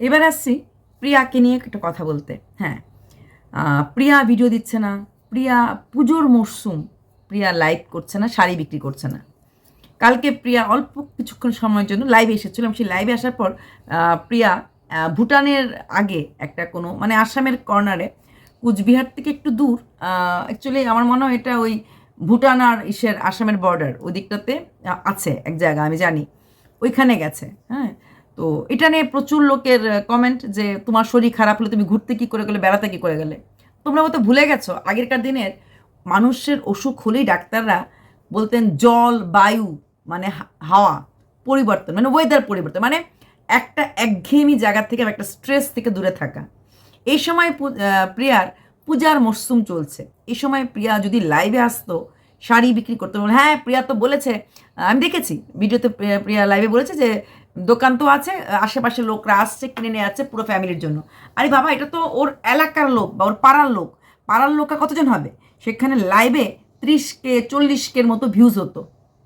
এবার আসছি প্রিয়াকে নিয়ে একটা কথা বলতে। হ্যাঁ প্রিয়া ভিডিও দিচ্ছে না, প্রিয়া পুজোর মরশুম প্রিয়া লাইভ করছে না, শাড়ি বিক্রি করছে না। কালকে প্রিয়া অল্প কিছুক্ষণ সময়ের জন্য লাইভে এসেছিলাম সেই লাইভে আসার পর প্রিয়া ভুটানের আগে একটা কোনো মানে আসামের কর্নারে কুচবিহার থেকে একটু দূর অ্যাকচুয়ালি আমার মনে হয় এটা ওই ভুটান আর ইসের আসামের বর্ডার ওই দিকটাতে আছে এক জায়গা, আমি জানি, ওইখানে গেছে। হ্যাঁ তো এটা নিয়ে প্রচুর লোকের কমেন্ট যে তোমার শরীর খারাপ হলে তুমি ঘুরতে কি করে গেলে, বেড়াতে কি করে গেলে? তোমরা হয়তো ভুলে গেছো, আগেরকার দিনের মানুষের অসুখ হলেই ডাক্তাররা বলতেন জল, বায়ু মানে হাওয়া, পরিবর্তন মানে ওয়েদার পরিবর্তন মানে একটা একঘেয়েমি জায়গা থেকে একটা স্ট্রেস থেকে দূরে থাকা। এই সময় প্রিয়ার পূজার মরশুম চলছে। এই সময় প্রিয়া যদি লাইভে আসতো, শাড়ি বিক্রি করতে হ্যাঁ প্রিয়া তো বলেছে আমি দেখেছি, ভিডিওতে প্রিয়া লাইভে বলেছে যে দোকান তো আছে আশেপাশে লোকরা আসছে, কিনে নিয়ে যাচ্ছে পুরো ফ্যামিলির জন্য। আরে বাবা, এটা তো ওর এলাকার লোক বা ওর পাড়ার লোক। পাড়ার লোক কতজন হবে? সেখানে লাইভে ত্রিশ কে চল্লিশ কের মতো ভিউজ হতো।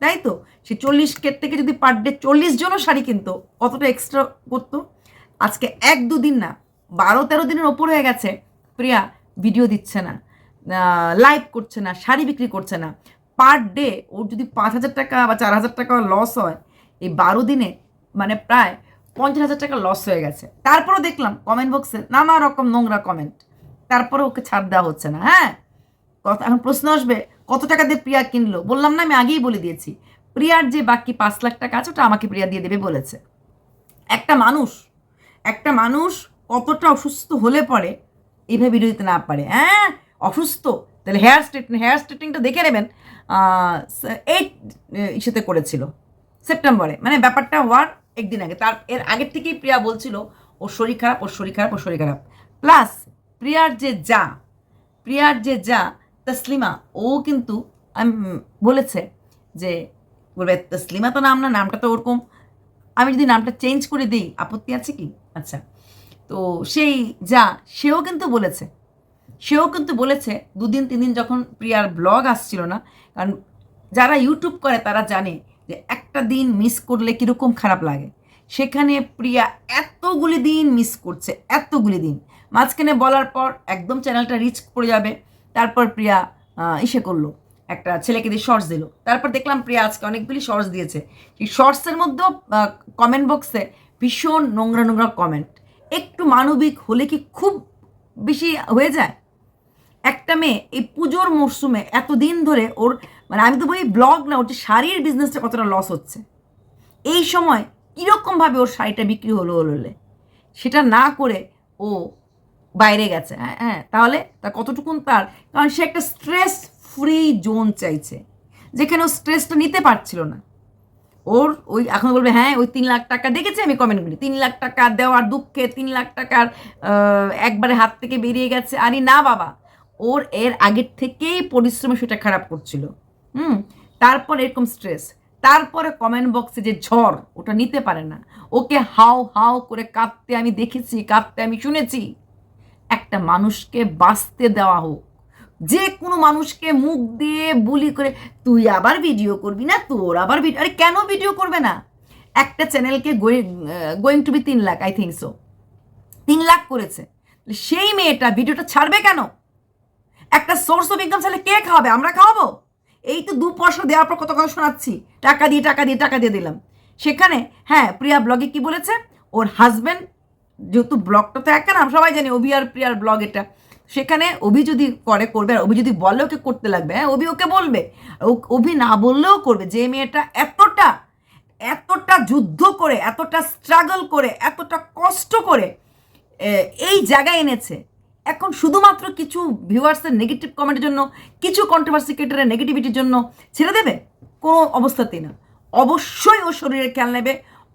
তাই তো? সে চল্লিশ কের থেকে যদি পার ডে চল্লিশ জনও শাড়ি কিনতো, কতটা এক্সট্রা করতো? আজকে এক দুদিন না, বারো তেরো দিনের ওপর হয়ে গেছে। প্রিয়া ভিডিও দিচ্ছে না লাইভ করছে না, শাড়ি বিক্রি করছে না। পার ডে ওর যদি পাঁচ হাজার টাকা বা চার হাজার টাকা লস হয়, এই বারো দিনে মানে প্রায় পঞ্চাশ হাজার টাকা লস হয়ে গেছে। তারপরেও দেখলাম কমেন্ট বক্সে নানা রকম নোংরা কমেন্ট তারপরে ওকে ছাড় দেওয়া হচ্ছে না হ্যাঁ? কথা এখন প্রশ্ন আসবে, কত টাকা দিয়ে প্রিয়া কিনলো? বললাম না, আমি আগেই বলে দিয়েছি। প্রিয়ার যে বাকি পাঁচ লাখ টাকা আছে, ওটা আমাকে প্রিয়া দিয়ে দেবে বলেছে। একটা মানুষ একটা মানুষ কতটা অসুস্থ হলে পরে এইভাবে ভিডিও দিতে না পারে হ্যাঁ? অসুস্থ। তাহলে হেয়ার স্ট্রেট হেয়ার স্ট্রেটিংটা দেখে নেবেন এইট ইসেতে করেছিল, সেপ্টেম্বরে। মানে ব্যাপারটা হওয়ার একদিন আগে। তার, এর আগের থেকেই প্রিয়া বলছিল ওর শরীর খারাপ, ওর শরীর খারাপ, ওর শরীর খারাপ। প্লাস প্রিয়ার যে যা, প্রিয়ার যে যা, তসলিমা, ও কিন্তু বলেছে যে, বলবে, তসলিমা তো নাম না, নামটা তো ওরকম। আমি যদি নামটা চেঞ্জ করে দিই, আপত্তি আছে কি? আচ্ছা। তো সেই যা, সেও কিন্তু বলেছে। সেও কিন্তু বলেছে, দুদিন তিন দিন যখন প্রিয়ার ব্লগ আসছিল না, কারণ যারা ইউটিউব করে তারা জানে যে একটা দিন মিস করলে কীরকম খারাপ লাগে? সেখানে প্রিয়া এতগুলি দিন মিস করছে, এতগুলি দিন। মাঝখানে বলার পর একদম চ্যানেলটা রিচ পড়ে যাবে। তারপর প্রিয়া ইসে করল, একটা ছেলেকে দিয়ে শর্টস দিল। তারপর দেখলাম প্রিয়া আজকে অনেকগুলি শর্টস দিয়েছে। সেই শর্টসের মধ্যেও কমেন্ট বক্সে ভীষণ নোংরা নোংরা কমেন্ট একটু মানবিক হলে কি খুব বেশি হয়ে যায়? একটা মেয়ে এই পুজোর মরশুমে এতদিন ধরে ওর মানে আমি তো বলি ব্লগ না যে শাড়ির বিজনেসটা কতটা লস হচ্ছে। এই সময় কীরকমভাবে ওর শাড়িটা বিক্রি হলো হলো সেটা না করে ও বাইরে গেছে। হ্যাঁ হ্যাঁ তাহলে তার কতটুকুন তার? কারণ সে একটা স্ট্রেস ফ্রি জোন চাইছে, যেখানে ও স্ট্রেসটা নিতে পারছিল না। ওর ওই, এখন বলবে হ্যাঁ ওই তিন লাখ টাকা দেখেছি আমি কমেন্টগুলি তিন লাখ টাকা দেওয়ার দুঃখে, তিন লাখ টাকার একবারে হাত থেকে বেরিয়ে গেছে। আরে না বাবা, ওর এর আগের থেকেই পরিশ্রমে সেটা খারাপ করছিল। হুম, তারপর এরকম স্ট্রেস তারপরে কমেন্ট বক্সে যে ঝড়, ওটা নিতে পারে না। ওকে হাও হাও করে কাঁদতে আমি দেখেছি, কাঁদতে আমি শুনেছি। একটা মানুষকে বাঁচতে দেওয়া হোক। যে কোনো মানুষকে মুখ দিয়ে বুলি করে, তুই আবার ভিডিও করবি না? তোর আবার ভিডিও আরে কেন ভিডিও করবে না? একটা চ্যানেলকে গোয়িং টু বি তিন লাখ আই থিঙ্ক সো তিন লাখ করেছে। সেই মেয়েটা ভিডিওটা ছাড়বে কেন? একটা সোর্স অফ ইনকাম চাইলে কে খাওয়াবে? আমরা খাওয়াবো? এই তো দু পয়সা দেওয়ার পর কত কথা শোনাচ্ছি? টাকা দিয়ে টাকা দিয়ে টাকা দিয়ে দিলাম। সেখানে হ্যাঁ প্রিয়া ব্লগে কি বলেছে? ওর হাজব্যান্ড যেহেতু ব্লগটা তো একটা নাম সবাই জানি অভি আর প্রিয়ার ব্লগ এটা। সেখানে অভি যদি করে, করবে, আর অভি যদি বলে ওকে করতে লাগবে হ্যাঁ অভি ওকে বলবে। অভি না বললেও করবে। যে মেয়েটা এতটা এতটা যুদ্ধ করে, এতটা স্ট্রাগল করে, এতটা কষ্ট করে এই জায়গায় এনেছে। এখন শুধুমাত্র কিছু ভিউয়ার্সের নেগেটিভ কমেন্টের জন্য, কিছু কন্ট্রোভার্সি ক্রিয়েটারের নেগেটিভিটির জন্য ছেড়ে দেবে? কোনো অবস্থাতেই না। অবশ্যই ও শরীরের খেয়াল নেবে,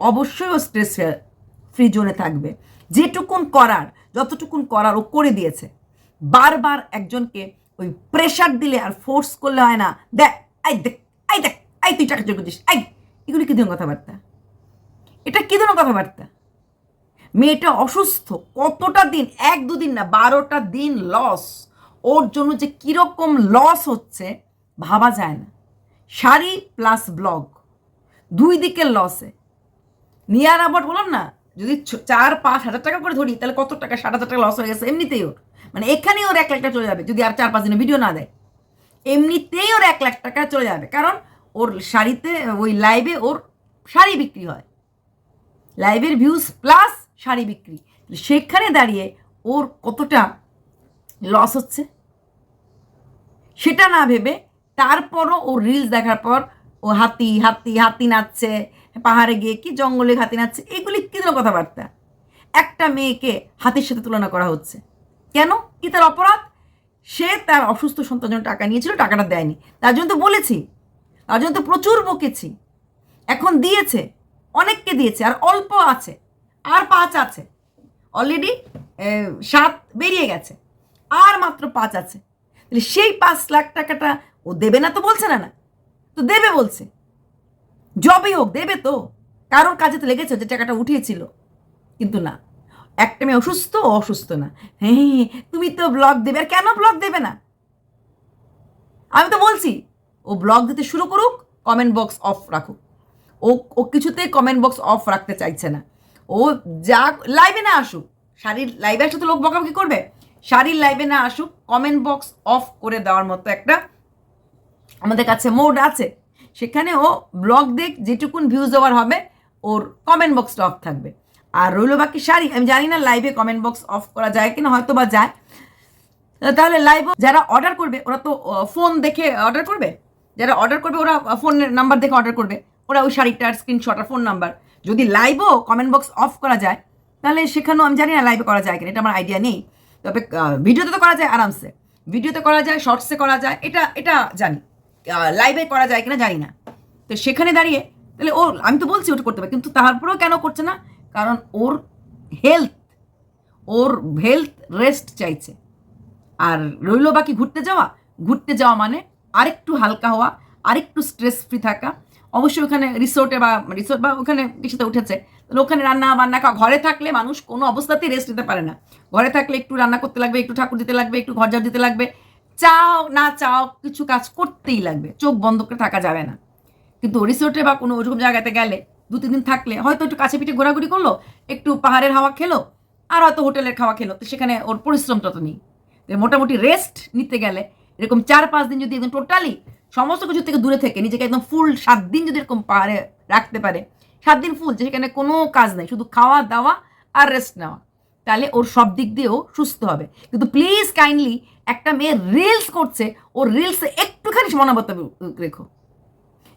অবশ্যই ও স্ট্রেস ফ্রি জোনে থাকবে। যেটুকুন করার, যতটুকুন করার ও করে দিয়েছে, বারবার একজনকে ওই প্রেশার দিলে আর ফোর্স করলে হয় না। দেখ আই দেখ আই দেখ আই তুই টাকা জোর করছিস আই এগুলি কী ধরনের কথাবার্তা? এটা কী ধরনের কথাবার্তা? মেয়েটা অসুস্থ, কতটা দিন? এক দুদিন না, বারোটা দিন লস ওর জন্য যে কীরকম লস হচ্ছে, ভাবা যায় না। শাড়ি প্লাস ব্লগ দুই দিকের লসে নিয়ার আবার বললাম না, যদি চার, পাঁচ হাজার টাকা করে ধরি, তাহলে কত টাকা? ষাট হাজার টাকা লস হয়ে গেছে। এমনিতেই ওর। মানে এখানেই ওর এক লাখ টাকা চলে যাবে, যদি আর চার, পাঁচ দিনে ভিডিও না দেয়। এমনিতেই ওর এক লাখ টাকা চলে যাবে, কারণ ওর শাড়িতে, ওই লাইভে ওর শাড়ি বিক্রি হয়। লাইভের ভিউজ প্লাস শাড়ি বিক্রি। সেখানে দাঁড়িয়ে ওর কতটা লস হচ্ছে? সেটা না ভেবে তারপরও ও রিলস দেখার পর ও হাতি হাতি হাতি নাচছে, পাহাড়ে গিয়ে কি জঙ্গলে হাতি নাচছে, এগুলি কি ধরনের কথাবার্তা? একটা মেয়েকে হাতির সাথে তুলনা করা হচ্ছে। কেন? কি তার অপরাধ? সে তার অসুস্থ সন্তান টাকা নিয়েছিল, টাকাটা দেয়নি। তার জন্য তো বলেছি। তার জন্য তো প্রচুর বকেছি। এখন দিয়েছে, অনেককে দিয়েছে, আর অল্প আছে। আর পাঁচ আছে। অলরেডি সাত বেরিয়ে গেছে। আর মাত্র পাঁচ আছে। তাহলে সেই পাঁচ লাখ টাকাটা ও দেবে না তো বলছে না না। তো দেবে বলছে। জবই হোক দেবে তো। কারোর কাজে তো লেগেছে যে টাকাটা উঠিয়েছিল। কিন্তু না একটা মেয়ে অসুস্থ অসুস্থ না। হ্যাঁ হ্যাঁ, হ্যাঁ, তুমি তো ব্লগ দেবে। আর কেন ব্লগ দেবে না? আমি তো বলছি ও ব্লগ দিতে শুরু করুক কমেন্ট বক্স অফ রাখুক। ও ও কিছুতেই কমেন্ট বক্স অফ রাখতে চাইছে না। ও যা লাইভে না আসুক, শাড়ির লাইভে আসলে তো লোক বকাবকি করবে? শাড়ির লাইভে না আসুক কমেন্ট বক্স অফ করে দেওয়ার মতো একটা আমাদের কাছে মোড আছে। সেখানে ও ব্লগ দেখ, যেটুকুন ভিউজ দেওয়ার হবে, ওর কমেন্ট বক্সটা অফ থাকবে। আর রইল বাকি শাড়ি, আমি জানি না লাইভে কমেন্ট বক্স অফ করা যায় কিনা হয়তো বা যায়। তাহলে লাইভ যারা অর্ডার করবে, ওরা তো ফোন দেখে অর্ডার করবে? যারা অর্ডার করবে, ওরা ফোনের নাম্বার দেখে অর্ডার করবে। ওরা ওই শাড়িটার স্ক্রিনশট আর ফোন নাম্বার যদি লাইভও কমেন্ট বক্স অফ করা যায়, তাহলে সেখানেও আমি জানি না লাইভে করা যায় কিনা, এটা আমার আইডিয়া নেই। তবে ভিডিওতে তো করা যায় আরামসে। ভিডিওতে করা যায় শর্টসে করা যায়, এটা এটা জানি। লাইভে করা যায় কিনা জানি না। তো সেখানে দাঁড়িয়ে, তাহলে ও আমি তো বলছি ওটা করতে পারি কিন্তু তারপরেও কেন করছে না? কারণ ওর হেলথ ওর হেলথ রেস্ট চাইছে। আর রইল বাকি ঘুরতে যাওয়া ঘুরতে যাওয়া মানে আরেকটু হালকা হওয়া, আরেকটু স্ট্রেস ফ্রি থাকা। অবশ্যই ওখানে রিসোর্টে বা রিসোর্ট বা ওখানে কিছুতে উঠেছে। ওখানে রান্না বান্না খাওয়া ঘরে থাকলে মানুষ কোনো অবস্থাতেই রেস্ট নিতে পারে না। ঘরে থাকলে একটু রান্না করতে লাগবে, একটু ঠাকুর দিতে লাগবে, একটু ঘর দিতে লাগবে। চাও না চাও কিছু কাজ করতেই লাগবে, চোখ বন্ধ করে থাকা যাবে না। কিন্তু রিসোর্টে বা কোনো ওরকম জায়গাতে গেলে দু, তিন দিন থাকলে হয়তো একটু কাছে পিঠে ঘোরাঘুরি করল, একটু পাহাড়ের হাওয়া খেলো, আর হয়তো হোটেলের খাওয়া খেলো, তো সেখানে ওর পরিশ্রমটা তো নেই। মোটামুটি রেস্ট নিতে গেলে এরকম চার, পাঁচ দিন যদি একদম টোটালি সমস্ত কিছু থেকে দূরে থেকে নিজেকে একদম ফুল সাত দিন যদি এরকম পারে, রাখতে পারে, সাত দিন ফুল যেখানে কোনো কাজ নেই, শুধু খাওয়া, দাওয়া আর রেস্ট নেওয়া, তাহলে ওর সব দিক দিয়েও সুস্থ হবে। কিন্তু প্লিজ কাইন্ডলি একটা মেয়ে রিলস করছে ওর রিলসে একটুখানি মনোবত্তা রেখো।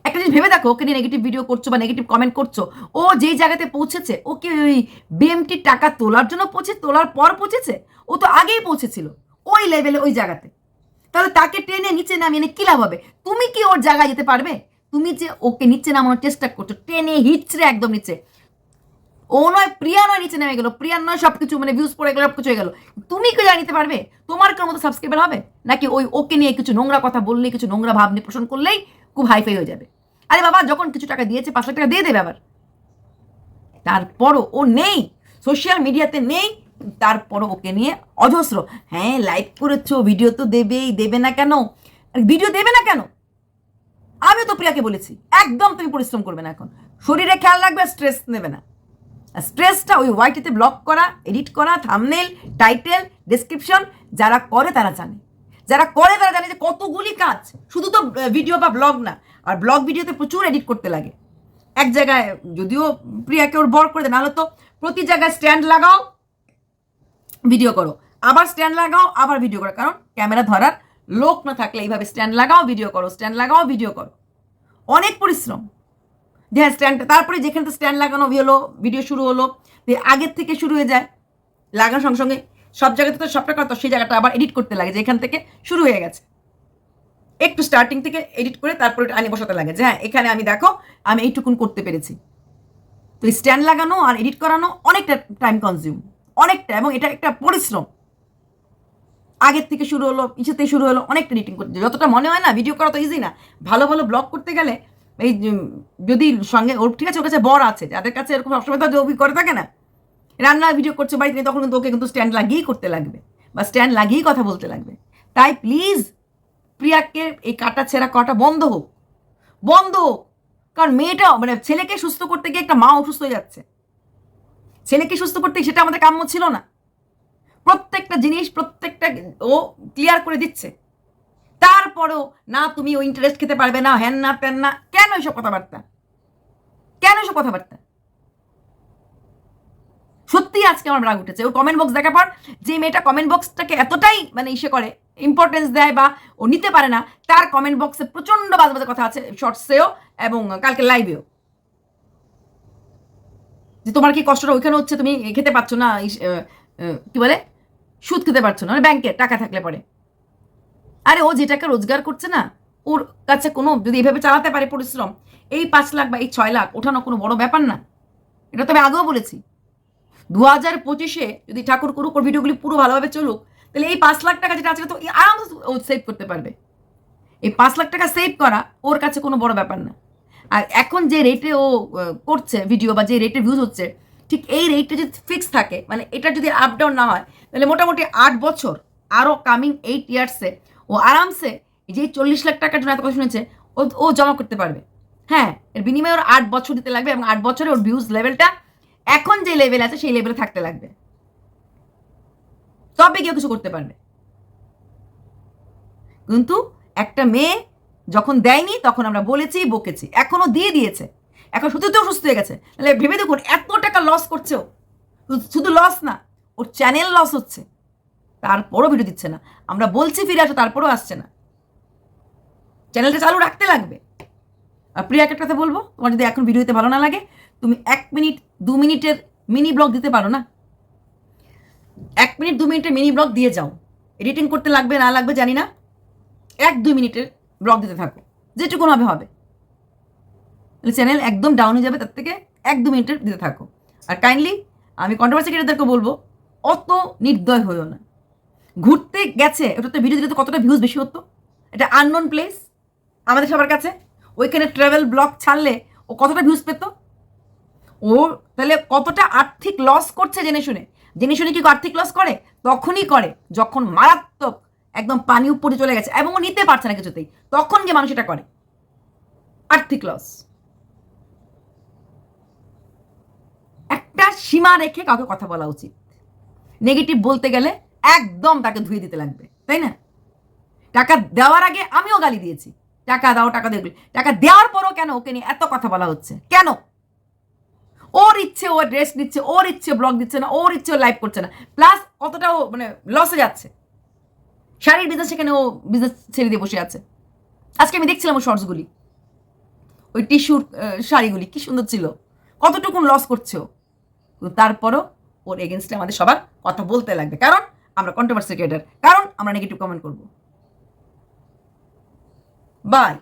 একটা জিনিস ভেবে দেখো, ওকে নিয়ে নেগেটিভ ভিডিও করছ বা নেগেটিভ কমেন্ট করছ, ও যেই জায়গাতে পৌঁছেছে ও কি ওই বিএমটির টাকা তোলার জন্য পৌঁছে, তোলার পর পৌঁছেছে, ও তো আগেই পৌঁছেছিল, ওই লেভেলে ওই জায়গাতে। তাহলে তাকে টেনে নিচে নামিয়ে এনে কী লাভ হবে? তুমি কি ওর জায়গায় যেতে পারবে? তুমি যে ওকে নিচে নামানোর চেষ্টা করছ, টেনে হিচড়ে একদম নিচে। ও নয়, প্রিয়া নয়, নিচে নেমে গেলো। প্রিয়ার নয় সব কিছু মানে ভিউজ পড়ে গেলো সব কিছু হয়ে গেলো। তুমি কি জানিতে পারবে? তোমার কেন মতো সাবস্ক্রাইবার হবে? নাকি ওই ওকে নিয়ে কিছু নোংরা কথা বললেই, কিছু নোংরা ভাব পোষণ করলেই খুব হাইফাই হয়ে যাবে? আরে বাবা, যখন কিছু টাকা দিয়েছে পাঁচ লাখ টাকা দিয়ে দেবে আবার। তারপরও ও নেই। সোশ্যাল মিডিয়াতে নেই। তারপরও ওকে নিয়ে অজস্র। হ্যাঁ লাইভ করেছ ভিডিও তো দেবেই, দেবে না কেন? ভিডিও দেবে না কেন? আমি তো প্রিয়াকে বলেছি, একদম তুমি পরিশ্রম করবে না এখন। শরীরে খেয়াল রাখবে স্ট্রেস নেবে না। স্ট্রেসটা ওই ওয়াইটিতে ব্লক করা এডিট করা থামনেল টাইটেল ডেসক্রিপশন যারা করে তারা জানে। যারা করে তারা জানে যে কতগুলি কাজ, শুধু তো ভিডিও বা ব্লগ না, আর ব্লগ ভিডিওতে প্রচুর এডিট করতে লাগে। এক জায়গায়, যদিও প্রিয়াকে ওর বর করে দেয়, নাহলে তো প্রতি জায়গায় স্ট্যান্ড লাগাও ভিডিও করো। আবার স্ট্যান্ড লাগাও, আবার ভিডিও করো। কারণ ক্যামেরা ধরার লোক না থাকলে এইভাবে স্ট্যান্ড লাগাও ভিডিও করো। স্ট্যান্ড লাগাও ভিডিও করো। অনেক পরিশ্রম। যে হ্যাঁ স্ট্যান্ড তারপরে যেখানে তো স্ট্যান্ড লাগানো হলো ভিডিও শুরু হলো আগের থেকে শুরু হয়ে যায়। লাগানোর সঙ্গে সঙ্গে সব জায়গাতে তো সবটা করা, তো সেই জায়গাটা আবার এডিট করতে লাগে যে এখান থেকে শুরু হয়ে গেছে। একটু স্টার্টিং থেকে এডিট করে তারপরে আনি বসাতে লাগে যে হ্যাঁ এখানে আমি দেখো, আমি এইটুকুন করতে পেরেছি। তো স্ট্যান্ড লাগানো আর এডিট করানো অনেকটা টাইম কনজিউম অনেকটা, এবং এটা একটা পরিশ্রম। আগের থেকে শুরু হলো ইসেতে শুরু হলো, অনেকটা এডিটিং করতে যতটা মনে হয় না ভিডিও করা তো ইজি না। ভালো ভালো ব্লগ করতে গেলে, এই যদি সঙ্গে ওর ঠিক আছে, ওর কাছে বর আছে, যাদের কাছে এরকম সবসময় তো অভি করে থাকে না রান্নার ভিডিও করছে বাড়িতে, তখন কিন্তু ওকে কিন্তু স্ট্যান্ড লাগিয়েই করতে লাগবে, বা স্ট্যান্ড লাগিয়েই কথা বলতে লাগবে। তাই প্লিজ প্রিয়াকে এই কাটা ছেঁড়া কটা বন্ধ হোক। বন্ধ হোক। কারণ মেয়েটা মানে ছেলেকে সুস্থ করতে গিয়ে একটা মা অসুস্থ হয়ে যাচ্ছে। ছেলেকে সুস্থ করতে সেটা আমাদের কাম্য ছিল না। প্রত্যেকটা জিনিস, প্রত্যেকটা ও ক্লিয়ার করে দিচ্ছে। তারপরেও, না, তুমি ওই ইন্টারেস্ট খেতে পারবে না, হ্যান না, ত্যান না। কেন এসব কথাবার্তা? কেন এসব কথাবার্তা? সত্যি আজকে আমার রাগ উঠেছে। ওর কমেন্ট বক্স দেখার পর যে মেয়েটা কমেন্ট বক্সটাকে এতটাই মানে ইসে করে ইম্পর্টেন্স দেয় বা ও নিতে পারে না, তার কমেন্ট বক্সে প্রচণ্ড বাজে বাজে কথা আছে শর্টসেও এবং কালকে লাইভেও যে তোমার কি কষ্টটা ওইখানে হচ্ছে, তুমি খেতে পারছ না কি বলে? সুদ খেতে পারছ না মানে ব্যাংকে টাকা থাকলে পরে। আরে ও যে টাকা রোজগার করছে না, ওর কাছে কোনো, যদি এভাবে চালাতে পারে পরিশ্রম, এই পাঁচ লাখ বা এই ছয় লাখ ওঠানো কোনো বড় ব্যাপার না। এটা তো আমি আগেও বলেছি। দু হাজার পঁচিশে যদি ঠাকুর করুক, ওর ভিডিওগুলি পুরো ভালোভাবে চলুক, তাহলে এই পাঁচ লাখ টাকা যেটা আছে, তো আরাম ও সেভ করতে পারবে। এই পাঁচ লাখ টাকা সেভ করা ওর কাছে কোনো বড় ব্যাপার না। আর এখন যে রেটে ও করছে ভিডিও বা যে রেটে ভিউজ হচ্ছে, ঠিক এই রেটটা যদি ফিক্স থাকে মানে এটা যদি আপ ডাউন না হয়, তাহলে মোটামুটি আট বছর আরও কামিং এইট ইয়ার্সে ও আরামসে যে চল্লিশ লাখ টাকার জন্য এত কথা শুনেছে, ও ও জমা করতে পারবে। হ্যাঁ এর বিনিময়ে ওর আট বছর দিতে লাগবে এবং আট বছরে ওর ভিউজ লেভেলটা এখন যে লেভেল আছে, সেই লেভেলে থাকতে লাগবে। তবে কেউ কিছু করতে পারবে। কিন্তু একটা মেয়ে যখন দেয়নি, তখন আমরা বলেছি, বকেছি। এখনও দিয়ে দিয়েছে। এখন সত্যিতেও সুস্থ হয়ে গেছে। তাহলে ভেবে দেখুন, এত টাকা লস করছে ও শুধু- লস না, ওর চ্যানেল লস হচ্ছে। তারপরও ভিডিও দিচ্ছে না। আমরা বলছি ফিরে আসো, তারপরও আসছে না। চ্যানেলটা চালু রাখতে লাগবে। আর প্রিয়াকে একটা কথা বলব? তোমার যদি এখন ভিডিওতে ভালো না লাগে, তুমি এক মিনিট, দু মিনিটের মিনি ব্লগ দিতে পারো না? এক মিনিট, দু মিনিটের মিনি ব্লগ দিয়ে যাও। এডিটিং করতে লাগবে, না লাগবে জানি না। এক, দুই মিনিটের ব্লগ দিতে থাকো। যেটুকুন হবে হবে। চ্যানেল একদম ডাউন হয়ে যাবে, তার থেকে এক দু মিনিটের দিতে থাকো। আর কাইন্ডলি আমি কন্ট্রোভার্সি ক্রিয়েটারদেরকে বলব, অত নির্দয় হইও না। ঘুরতে গেছে ওটা তো ভিডিও দিলে তো কতটা ভিউজ বেশি হতো? এটা আননোন প্লেস আমাদের সবার কাছে। ওইখানে ট্রাভেল ব্লগ ছাড়লে ও কতটা ভিউজ পেত? ও তাহলে কতটা আর্থিক লস করছে, জেনে শুনে? জেনে শুনে কি আর্থিক লস করে? তখনই করে, যখন মারাত্মক একদম পানি উপরে চলে গেছে এবং ও নিতে পারছে না কিছুতেই। তখন গিয়ে মানুষ এটা করে। আর্থিক লস একটা সীমা রেখে কাউকে কথা বলা উচিত। নেগেটিভ বলতে গেলে একদম তাকে ধুয়ে দিতে লাগবে, তাই না? টাকা দেওয়ার আগে আমিও গালি দিয়েছি। টাকা দাও, টাকা দেবে টাকা দেওয়ার পরও কেন ওকে নিয়ে এত কথা বলা হচ্ছে? কেন? ওর ইচ্ছে, ও ড্রেস নিচ্ছে, ওর ইচ্ছে ব্লগ দিচ্ছে না, ওর ইচ্ছে লাইভ করছে না। প্লাস কতটা ও মানে লসে যাচ্ছে। শাড়ির বিজনেস সেখানে ও বিজনেস ছেড়ে দিয়ে বসে আছে। আজকে আমি দেখছিলাম ওর শর্টসগুলি ওই টিস্যুর শাড়িগুলি, কি সুন্দর ছিল। কতটুকুন লস করছে ও। তারপরও ওর এগেনস্টে আমাদের সবার কথা বলতে লাগবে। কারণ আমরা কন্ট্রোভার্সি ক্রিয়েটার কারণ আমরা নেগেটিভ কমেন্ট করব। বাই